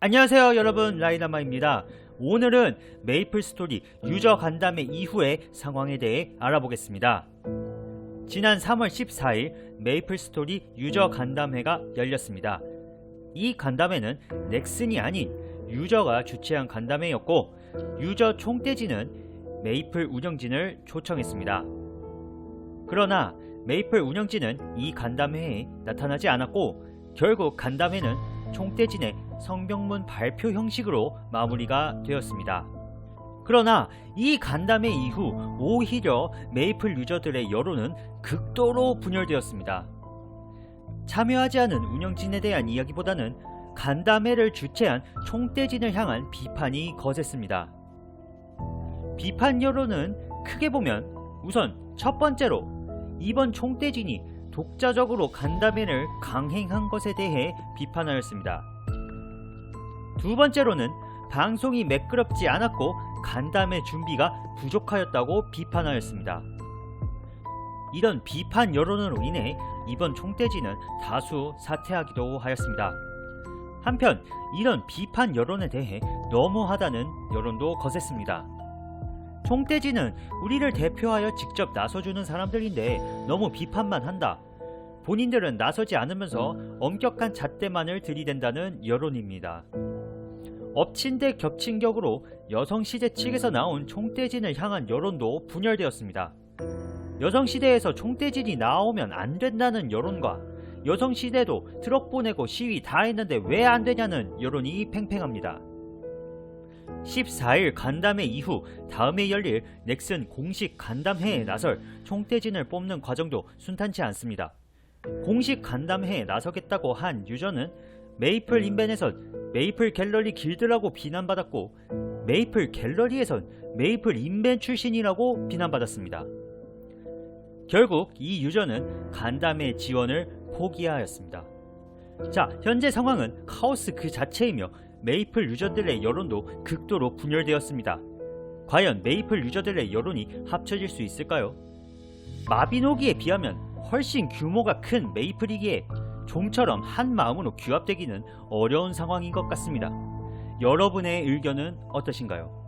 안녕하세요 여러분. 라이나마입니다. 오늘은 메이플 스토리 유저 간담회 이후의 상황에 대해 알아보겠습니다. 지난 3월 14일 메이플 스토리 유저 간담회가 열렸습니다. 이 간담회는 넥슨이 아닌 유저가 주최한 간담회였고 유저 총대지는 메이플 운영진을 초청했습니다. 그러나 메이플 운영진은 이 간담회에 나타나지 않았고 결국 간담회는 총대진의 성병문 발표 형식으로 마무리가 되었습니다. 그러나 이 간담회 이후 오히려 메이플 유저들의 여론은 극도로 분열되었습니다. 참여하지 않은 운영진에 대한 이야기보다는 간담회를 주최한 총대진을 향한 비판이 거셌습니다. 비판 여론은 크게 보면 우선 첫 번째로 이번 총대진이 독자적으로 간담회를 강행한 것에 대해 비판하였습니다. 두 번째로는 방송이 매끄럽지 않았고 간담회 준비가 부족하였다고 비판하였습니다. 이런 비판 여론으로 인해 이번 총대진은 다수 사퇴하기도 하였습니다. 한편 이런 비판 여론에 대해 너무하다는 여론도 거셌습니다. 총대진은 우리를 대표하여 직접 나서주는 사람들인데 너무 비판만 한다. 본인들은 나서지 않으면서 엄격한 잣대만을 들이댄다는 여론입니다. 엎친 데 겹친 격으로 여성시대 측에서 나온 총대진을 향한 여론도 분열되었습니다. 여성시대에서 총대진이 나오면 안 된다는 여론과 여성시대도 트럭 보내고 시위 다 했는데 왜 안 되냐는 여론이 팽팽합니다. 14일 간담회 이후 다음에 열릴 넥슨 공식 간담회에 나설 총대진을 뽑는 과정도 순탄치 않습니다. 공식 간담회에 나서겠다고 한 유저는 메이플 인벤에선 메이플 갤러리 길드라고 비난받았고 메이플 갤러리에선 메이플 인벤 출신이라고 비난받았습니다. 결국 이 유저는 간담회 지원을 포기하였습니다. 자, 현재 상황은 카오스 그 자체이며 메이플 유저들의 여론도 극도로 분열되었습니다. 과연 메이플 유저들의 여론이 합쳐질 수 있을까요? 마비노기에 비하면 훨씬 규모가 큰 메이플이기에 좀처럼 한 마음으로 규합되기는 어려운 상황인 것 같습니다. 여러분의 의견은 어떠신가요?